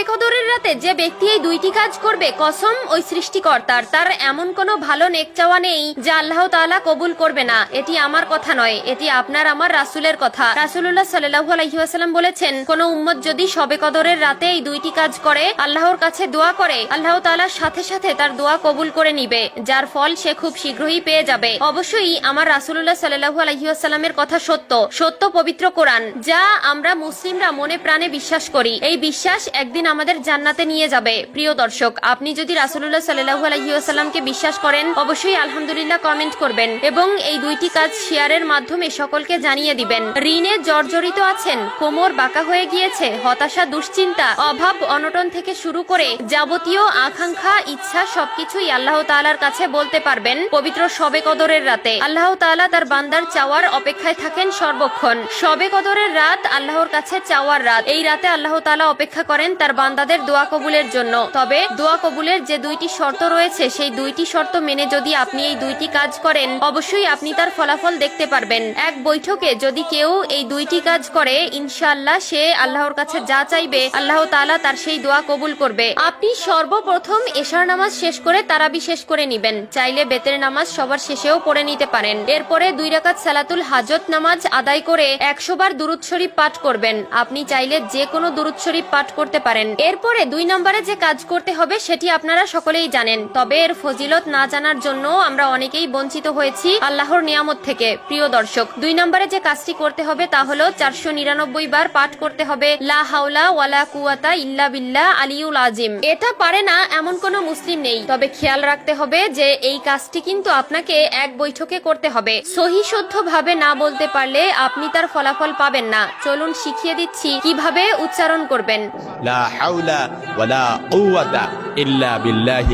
সবে কদরের রাতে যে ব্যক্তি এই দুইটি কাজ করবে, কসম ওই সৃষ্টিকর্তার। তার এমন কোনো ভালো নেক চাওয়া নেই যা আল্লাহ তাআলা কবুল করবে না। এটি আমার কথা নয়, এটি আপনার আমার রাসূলের কথা। রাসূলুল্লাহ সাল্লাল্লাহু আলাইহি ওয়াসাল্লাম বলেছেন, কোন উম্মত যদি সবে কদরের রাতে এই দুইটি কাজ করে, আল্লাহর কাছে দোয়া করে, আল্লাহ তাআলার সাথে সাথে তার দোয়া কবুল করে নিবে, যার ফল সে খুব শীঘ্রই পেয়ে যাবে। অবশ্যই আমার রাসূলুল্লাহ সাল্লাল্লাহু আলাইহি ওয়াসাল্লামের কথা সত্য সত্য পবিত্র কোরআন, যা আমরা মুসলিমরা মনে প্রাণে বিশ্বাস করি। এই বিশ্বাস একদিন আমাদের জান্নাতে নিয়ে যাবে। প্রিয় দর্শক, আপনি যদি রাসূলুল্লাহ সাল্লাল্লাহু আলাইহি ওয়াসাল্লামকে বিশ্বাস করেন, অবশ্যই আলহামদুলিল্লাহ কমেন্ট করবেন এবং এই দুইটি কাজ শেয়ারের মাধ্যমে সকলকে জানিয়ে দিবেন। ঋণে জর্জরিত আছেন, কোমর বাঁকা হয়ে গিয়েছে, হতাশা, দুশ্চিন্তা, অভাব, অনটন থেকে শুরু করে যাবতীয় আকাঙ্ক্ষা, ইচ্ছা, সবকিছুই আল্লাহ তাআলার কাছে বলতে পারবেন। পবিত্র সবে কদরের রাতে আল্লাহ তাআলা তার বান্দার চাওয়ার অপেক্ষায় থাকেন সর্বক্ষণ। সবে কদরের রাত আল্লাহর কাছে চাওয়ার রাত। এই রাতে আল্লাহ তালা অপেক্ষা করেন তার বান্দাদের দোয়া কবুলের জন্য। তবে দোয়া কবুলের যে দুইটি শর্ত রয়েছে, সেই দুইটি শর্ত মেনে যদি আপনি এই দুইটি কাজ করেন, অবশ্যই আপনি তার ফলাফল দেখতে পারবেন। এক বৈঠকে যদি কেউ এই দুইটি কাজ করে, ইনশাআল্লাহ সে আল্লাহর কাছে যা চাইবে, আল্লাহ তাআলা তার সেই দোয়া কবুল করবে। আপনি সর্বপ্রথম এশার নামাজ শেষ করে তারাবি শেষ করে নিবেন। চাইলে বেতের নামাজ সবার শেষেও পড়ে নিতে পারেন। এরপরে দুই রাকাত সালাতুল হাজত নামাজ আদায় করে একশো বার দুরুদ শরীফ পাঠ করবেন। আপনি চাইলে যে কোনো দুরুদ শরীফ পাঠ করতে পারেন। এরপরে দুই নম্বরে যে কাজ করতে হবে, সেটি আপনারা সকলেই জানেন। তবে এর ফজিলত না জানার জন্য আমরা অনেকেই বঞ্চিত হয়েছি আল্লাহর নিয়ামত থেকে, প্রিয় দর্শক। দুই নম্বরে যে কাজটি করতে হবে, তা হলো চারশো নিরানব্বই বার পাঠ করতে হবে। লা হাওলা ওয়ালা কুয়াতা ইল্লা বিল্লাহ আলিউল আজিম। এটা পারে না এমন কোনো মুসলিম নেই। তবে খেয়াল রাখতে হবে যে, এই কাজটি কিন্তু আপনাকে এক বৈঠকে করতে হবে। সহি শুদ্ধ ভাবে না বলতে পারলে আপনি তার ফলাফল পাবেন না। চলুন শিখিয়ে দিচ্ছি কীভাবে উচ্চারণ করবেন। لا حول ولا قوة إلا بالله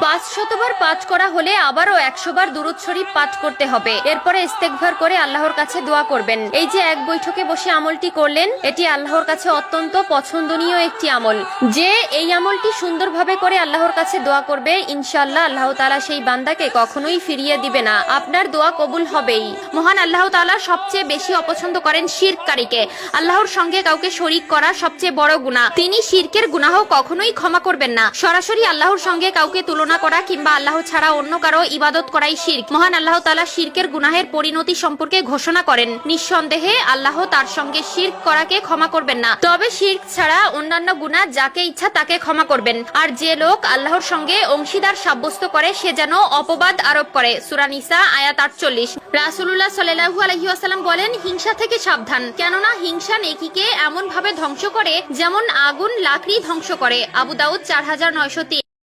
পাঁচ শতবার পাঠ করা হলে আবারও একশো বার শরীফ পাঠ করতে হবে। এরপরে ইস্তেকভার করে আল্লাহর কাছে দোয়া করবেন। এই যে এক বৈঠকে বসে আমলটি করলেন, এটি আল্লাহর কাছে অত্যন্ত পছন্দনীয় একটি আমল। যে এই আমলটি সুন্দরভাবে করে আল্লাহর কাছে দোয়া করবে আল্লাহ তালা সেই বান্দাকে কখনোই ফিরিয়ে দিবে না। আপনার দোয়া কবুল হবেই। মহান আল্লাহ তালা সবচেয়ে বেশি অপছন্দ করেন শিরকারীকে। আল্লাহর সঙ্গে কাউকে শরিক করা সবচেয়ে বড় গুণা তিনি শিরকের গুনাহ কখনোই ক্ষমা করবেন না। সরাসরি আল্লাহর সঙ্গে কাউকে তুলনা করা কিংবা আল্লাহ ছাড়া অন্য কারও ইবাদত করাই শিরক। মহান আল্লাহ তালা শিরকের গুনাহের পরিণতি সম্পর্কে ঘোষণা করেন। নিঃসন্দেহে আল্লাহ তার সঙ্গে শিরক করাকে ক্ষমা করবেন না। তবে শিরক ছাড়া অন্যান্য গুনাহ যাকে ইচ্ছা তাকে ক্ষমা করবেন। আর যে লোক আল্লাহর সঙ্গে অংশীদার সাব্যস্ত করে, সে যেন অপবাদ আরোপ করে। সুরানিসা আয়াত আটচল্লিশ। রাসুল্লাহ সাল্লাল্লাহু আলাইহি ওয়াসাল্লাম বলেন, হিংসা থেকে সাবধান। কেননা হিংসা নেকিকে এমন ভাবে ধ্বংস করে, যেমন আগুন লাকড়ি ধ্বংস করে। আবু দাউদ চার হাজার নয়শো তিন